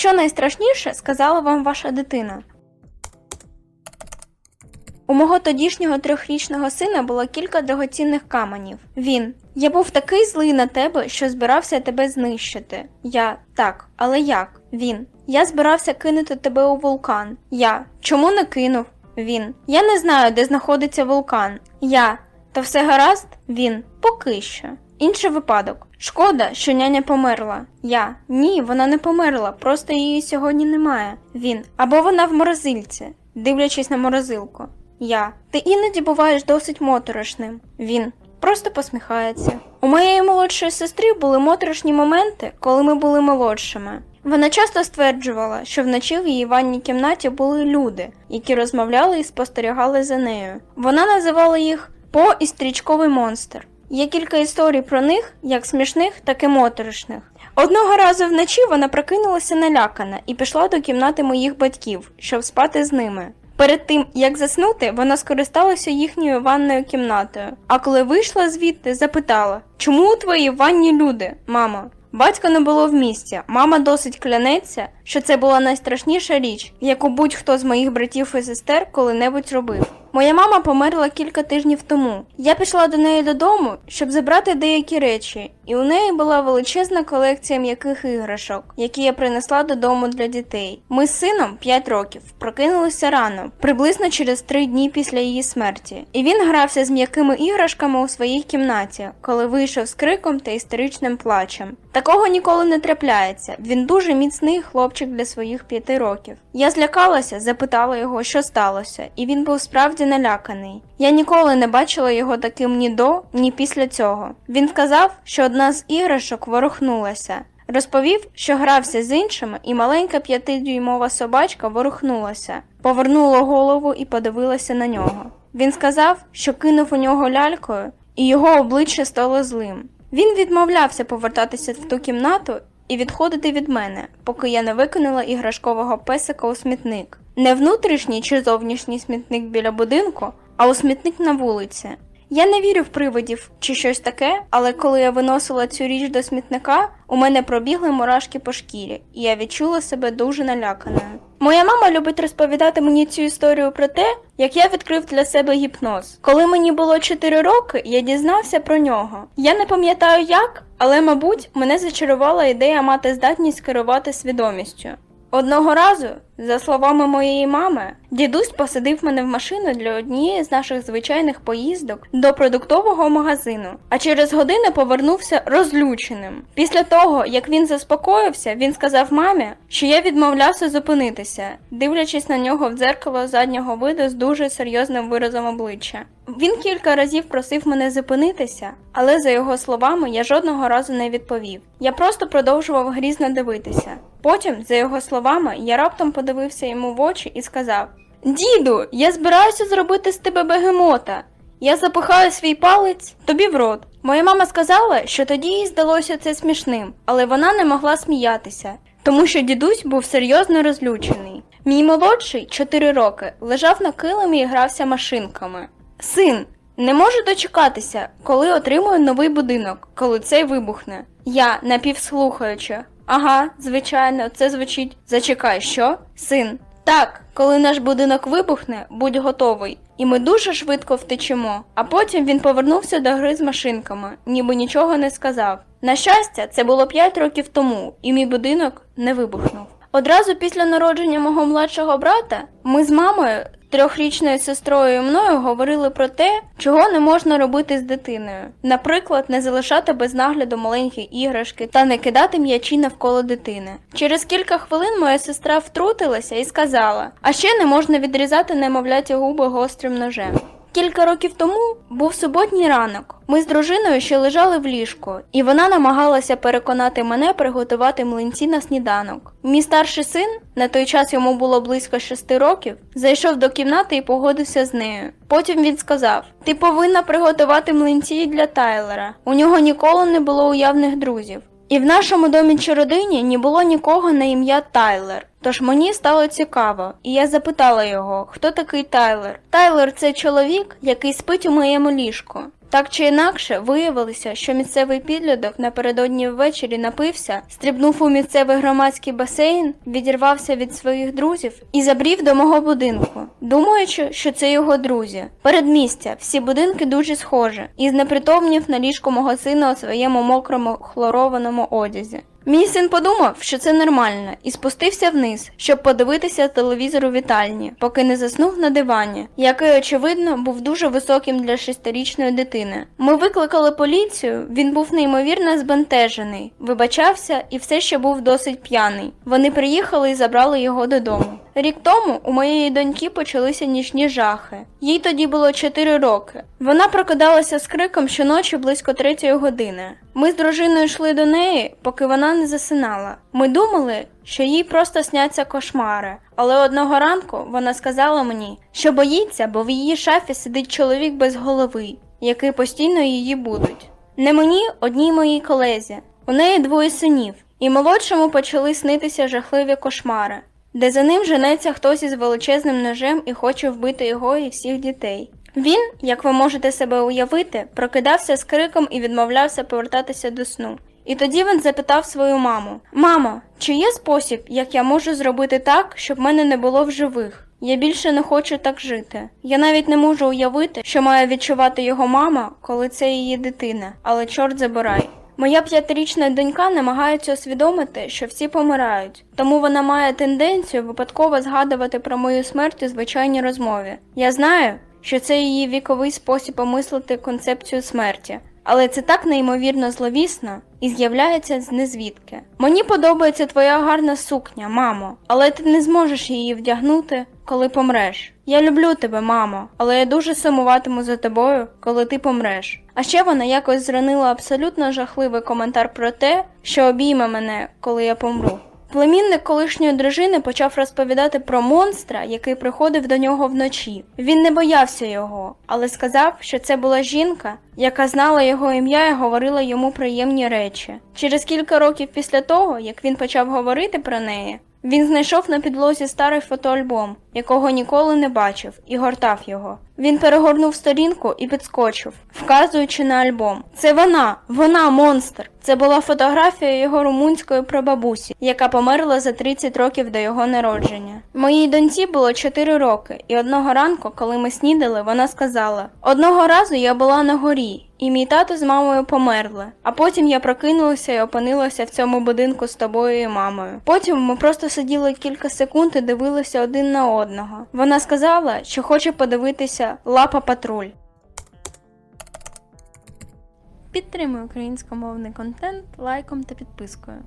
Що найстрашніше сказала вам ваша дитина? У мого тодішнього трьохрічного сина було кілька дорогоцінних каменів. Він. Я був такий злий на тебе, що збирався тебе знищити. Я. Так, але як? Він. Я збирався кинути тебе у вулкан. Я. Чому не кинув? Він. Я не знаю, де знаходиться вулкан. Я. Та все гаразд? Він. Поки що. Інший випадок. Шкода, що няня померла. Я. Ні, вона не померла, просто її сьогодні немає. Він. Або вона в морозильці, дивлячись на морозилку. Я. Ти іноді буваєш досить моторошним. Він. Просто посміхається. У моєї молодшої сестри були моторошні моменти, коли ми були молодшими. Вона часто стверджувала, що вночі в її ванній кімнаті були люди, які розмовляли і спостерігали за нею. Вона називала їх По і стрічковий монстр. Є кілька історій про них, як смішних, так і моторошних. Одного разу вночі вона прокинулася налякана і пішла до кімнати моїх батьків, щоб спати з ними. Перед тим, як заснути, вона скористалася їхньою ванною кімнатою. А коли вийшла звідти, запитала: Чому у твоїй ванні люди, мамо? Батька не було в місті. Мама досить клянеться, що це була найстрашніша річ, яку будь-хто з моїх братів і сестер коли-небудь робив. Моя мама померла кілька тижнів тому. Я пішла до неї додому, щоб забрати деякі речі, і у неї була величезна колекція м'яких іграшок, які я принесла додому для дітей. Ми з сином 5 років прокинулися рано, приблизно через 3 дні після її смерті. І він грався з м'якими іграшками у своїй кімнаті, коли вийшов з криком та істеричним плачем. Такого ніколи не трапляється. Він дуже міцний хлопчик для своїх п'яти років. Я злякалася, запитала його, що сталося, і він був справді наляканий. Я ніколи не бачила його таким ні до, ні після цього. Він сказав, що одна з іграшок ворухнулася. Розповів, що грався з іншими, і маленька п'ятидюймова собачка ворухнулася, повернула голову і подивилася на нього. Він сказав, що кинув у нього лялькою, і його обличчя стало злим. Він відмовлявся повертатися в ту кімнату і відходити від мене, поки я не викинула іграшкового песика у смітник. Не внутрішній чи зовнішній смітник біля будинку, а у смітник на вулиці. Я не вірю в привидів чи щось таке, але коли я виносила цю річ до смітника, у мене пробігли мурашки по шкірі, і я відчула себе дуже наляканою. Моя мама любить розповідати мені цю історію про те, як я відкрив для себе гіпноз. Коли мені було 4 роки, я дізнався про нього. Я не пам'ятаю як, але, мабуть, мене зачарувала ідея мати здатність керувати свідомістю. Одного разу, за словами моєї мами, дідусь посадив мене в машину для однієї з наших звичайних поїздок до продуктового магазину, а через годину повернувся розлюченим. Після того, як він заспокоївся, він сказав мамі, що я відмовлявся зупинитися, дивлячись на нього в дзеркало заднього виду з дуже серйозним виразом обличчя. Він кілька разів просив мене зупинитися, але за його словами я жодного разу не відповів. Я просто продовжував грізно дивитися. Потім, за його словами, я раптом подивився йому в очі і сказав: Діду, я збираюся зробити з тебе бегемота. Я запихаю свій палець тобі в рот. Моя мама сказала, що тоді їй здалося це смішним, але вона не могла сміятися, тому що дідусь був серйозно розлючений. Мій молодший, 4 роки, лежав на килимі і грався машинками. Син, не можу дочекатися, коли отримую новий будинок, коли цей вибухне. Я напівслухаючи. Ага, звичайно, це звучить. Зачекай, що? Син. Так, коли наш будинок вибухне, будь готовий. І ми дуже швидко втечемо. А потім він повернувся до гри з машинками, ніби нічого не сказав. На щастя, це було 5 років тому, і мій будинок не вибухнув. Одразу після народження мого младшого брата ми з мамою, трьохрічною сестрою і мною говорили про те, чого не можна робити з дитиною. Наприклад, не залишати без нагляду маленькі іграшки та не кидати м'ячі навколо дитини. Через кілька хвилин моя сестра втрутилася і сказала: а ще не можна відрізати немовляті губи гострим ножем. Кілька років тому був суботній ранок. Ми з дружиною ще лежали в ліжку, і вона намагалася переконати мене приготувати млинці на сніданок. Мій старший син, на той час йому було близько шести років, зайшов до кімнати і погодився з нею. Потім він сказав: Ти повинна приготувати млинці для Тайлера. У нього ніколи не було уявних друзів. І в нашому домі чи родині не було нікого на ім'я Тайлер. Тож мені стало цікаво, і я запитала його, хто такий Тайлер. Тайлер це чоловік, який спить у моєму ліжку. Так чи інакше, виявилося, що місцевий підліток напередодні ввечері напився, стрибнув у місцевий громадський басейн, відірвався від своїх друзів і забрів до мого будинку, думаючи, що це його друзі. Передмістя, всі будинки дуже схожі, і знепритомнів на ліжку мого сина у своєму мокрому хлорованому одязі. Мій син подумав, що це нормально, і спустився вниз, щоб подивитися телевізор у вітальні, поки не заснув на дивані, який, очевидно, був дуже високим для шестирічної дитини. Ми викликали поліцію, він був неймовірно збентежений, вибачався і все ще був досить п'яний. Вони приїхали і забрали його додому. Рік тому у моєї доньки почалися нічні жахи. Їй тоді було 4 роки. Вона прокидалася з криком щоночі близько третьої години. Ми з дружиною йшли до неї, поки вона не засинала. Ми думали, що їй просто сняться кошмари. Але одного ранку вона сказала мені, що боїться, бо в її шафі сидить чоловік без голови, який постійно її будить. Не мені, одній моїй колезі. У неї двоє синів, і молодшому почали снитися жахливі кошмари, де за ним женеться хтось із величезним ножем і хоче вбити його і всіх дітей. Він, як ви можете себе уявити, прокидався з криком і відмовлявся повертатися до сну. І тоді він запитав свою маму: Мамо, чи є спосіб, як я можу зробити так, щоб мене не було в живих? Я більше не хочу так жити. Я навіть не можу уявити, що має відчувати його мама, коли це її дитина, але чорт забирай. Моя п'ятирічна донька намагається усвідомити, що всі помирають, тому вона має тенденцію випадково згадувати про мою смерть у звичайній розмові. Я знаю, що це її віковий спосіб помислити концепцію смерті, але це так неймовірно зловісно і з'являється з незвідки. Мені подобається твоя гарна сукня, мамо, але ти не зможеш її вдягнути, коли помреш. Я люблю тебе, мамо, але я дуже сумуватиму за тобою, коли ти помреш. А ще вона якось зранила абсолютно жахливий коментар про те, що обійме мене, коли я помру. Племінник колишньої дружини почав розповідати про монстра, який приходив до нього вночі. Він не боявся його, але сказав, що це була жінка, яка знала його ім'я і говорила йому приємні речі. Через кілька років після того, як він почав говорити про неї, він знайшов на підлозі старий фотоальбом, якого ніколи не бачив, і гортав його. Він перегорнув сторінку і підскочив, вказуючи на альбом. Це вона, вона, монстр. Це була фотографія його румунської прабабусі, яка померла за 30 років до його народження. Моїй доньці було 4 роки, і одного ранку, коли ми снідали, вона сказала: Одного разу я була на горі. І мій тато з мамою померли. А потім я прокинулася і опинилася в цьому будинку з тобою і мамою. Потім ми просто сиділи кілька секунд і дивилися один на одного. Вона сказала, що хоче подивитися Лапа Патруль. Підтримуй українськомовний контент лайком та підпискою.